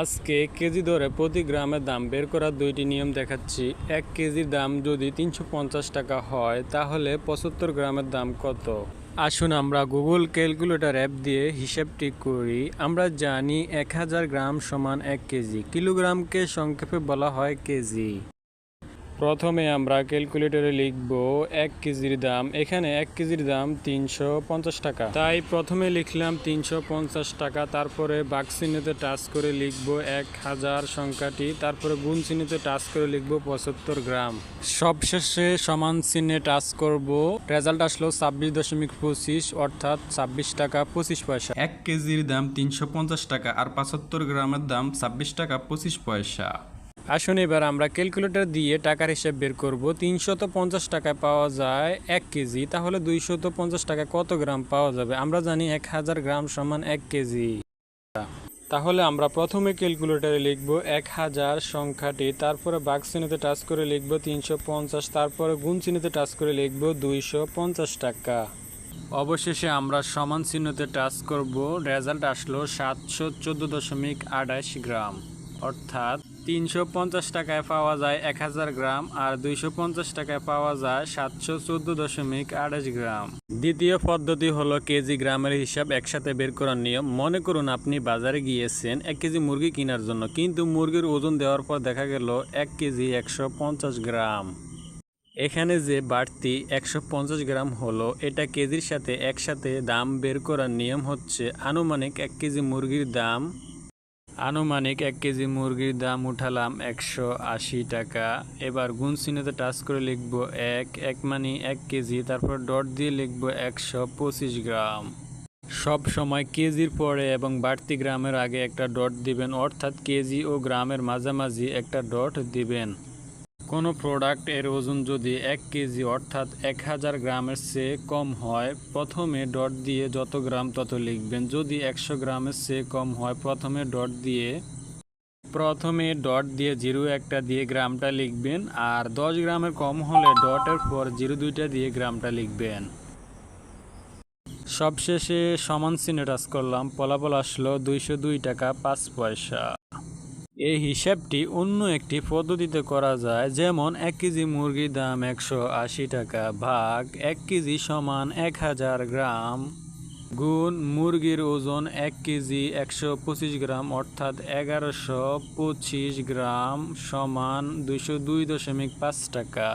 আজকে কেজি দরে প্রতি গ্রামে দাম বের করার দুইটি নিয়ম দেখাচ্ছি। এক কেজির দাম যদি তিনশো পঞ্চাশ টাকা হয়, তাহলে পঁচাত্তর গ্রামের দাম কত? আসুন আমরা গুগল ক্যালকুলেটর অ্যাপ দিয়ে হিসাবটি করি। আমরা জানি এক হাজার গ্রাম সমান এক কেজি। কিলোগ্রামকে সংক্ষেপে বলা হয় কেজি। প্রথমে আমরা ক্যালকুলেটরে লিখব এক কেজির দাম, এখানে এক কেজির দাম তিনশো পঞ্চাশ টাকা। তাই প্রথমে লিখলাম তিনশো পঞ্চাশ টাকা, তারপরে বাক চিহ্নতে টাচ করে লিখব এক হাজার সংখ্যাটি, তারপরে গুণ চিহ্নতে টাচ করে লিখব পঁচাত্তর গ্রাম। সবশেষে সমান চিহ্নে টাচ করব, রেজাল্ট আসলো ছাব্বিশ দশমিক পঁচিশ, অর্থাৎ ছাব্বিশ টাকা পঁচিশ পয়সা। এক কেজির দাম তিনশো পঞ্চাশ টাকা আর পঁচাত্তর গ্রামের দাম ছাব্বিশ টাকা পঁচিশ পয়সা। আসুন এবার আমরা ক্যালকুলেটর দিয়ে টাকার হিসাব বের করব। তিনশত পঞ্চাশ টাকায় পাওয়া যায় এক কেজি, তাহলে দুইশত পঞ্চাশ টাকা কত গ্রাম পাওয়া যাবে? আমরা জানি এক হাজার গ্রাম সমান এক কেজি। তাহলে আমরা প্রথমে ক্যালকুলেটরে লিখব এক হাজার সংখ্যাটি, তারপরে বাঘ চিহ্নতে টাচ করে লিখব তিনশো পঞ্চাশ, তারপরে গুণ চিহ্নতে টাচ করে লিখব দুইশো পঞ্চাশ টাকা। অবশেষে আমরা সমান চিহ্নতে টাচ করব, রেজাল্ট আসলো সাতশো চোদ্দ দশমিক আঠাশ গ্রাম। অর্থাৎ তিনশো পঞ্চাশ টাকায় পাওয়া যায় এক হাজার গ্রাম আর দুইশো পঞ্চাশ টাকায় পাওয়া যায় সাতশো চোদ্দ দশমিক আঠাশ গ্রাম। দ্বিতীয় পদ্ধতি হলো কেজি গ্রামের হিসাব একসাথে বের করার নিয়ম। মনে করুন আপনি বাজারে গিয়েছেন, এক কেজি মুরগি কেনার জন্য, কিন্তু মুরগির ওজন দেওয়ার পর দেখা গেল এক কেজি একশো পঞ্চাশ গ্রাম। এখানে যে বাড়তি একশো পঞ্চাশ গ্রাম হলো, এটা কেজির সাথে একসাথে দাম বের করার নিয়ম হচ্ছে আনুমানিক এক কেজি মুরগির দাম আনুমানিক এক কেজি মুরগির দাম উঠালাম একশো আশি টাকা। এবার গুণ চিহ্নতে টাচ করে লিখব এক এক মানি এক কেজি, তারপর ডট দিয়ে লিখব একশো পঁচিশ গ্রাম। সব সময় কেজির পরে এবং বাড়তি গ্রামের আগে একটা ডট দিবেন, অর্থাৎ কেজি ও গ্রামের মাঝামাঝি একটা ডট দিবেন। কোনো প্রোডাক্টের ওজন যদি এক কেজি অর্থাৎ এক হাজার গ্রামের চেয়ে কম হয়, প্রথমে ডট দিয়ে যত গ্রাম তত লিখবেন। যদি একশো গ্রামের চেয়ে কম হয়, প্রথমে ডট দিয়ে, প্রথমে ডট দিয়ে জিরো একটা দিয়ে গ্রামটা লিখবেন আর দশ গ্রামের কম হলে ডটের পর জিরো দুইটা দিয়ে গ্রামটা লিখবেন। সবশেষে সমান চিহ্নে টাচ করলাম, ফলাফল আসলো দুইশো দুই টাকা পাঁচ পয়সা। এই হিসাবটি অন্য একটি পদ্ধতিতে করা যায়, যেমন এক কেজি মুরগির দাম একশো আশি টাকা ভাগ এক কেজি সমান এক হাজার গ্রাম গুণ মুরগির ওজন এক কেজি একশো পঁচিশ গ্রাম অর্থাৎ এগারোশো পঁচিশ গ্রাম সমান দুশো দুই দশমিক পাঁচ টাকা।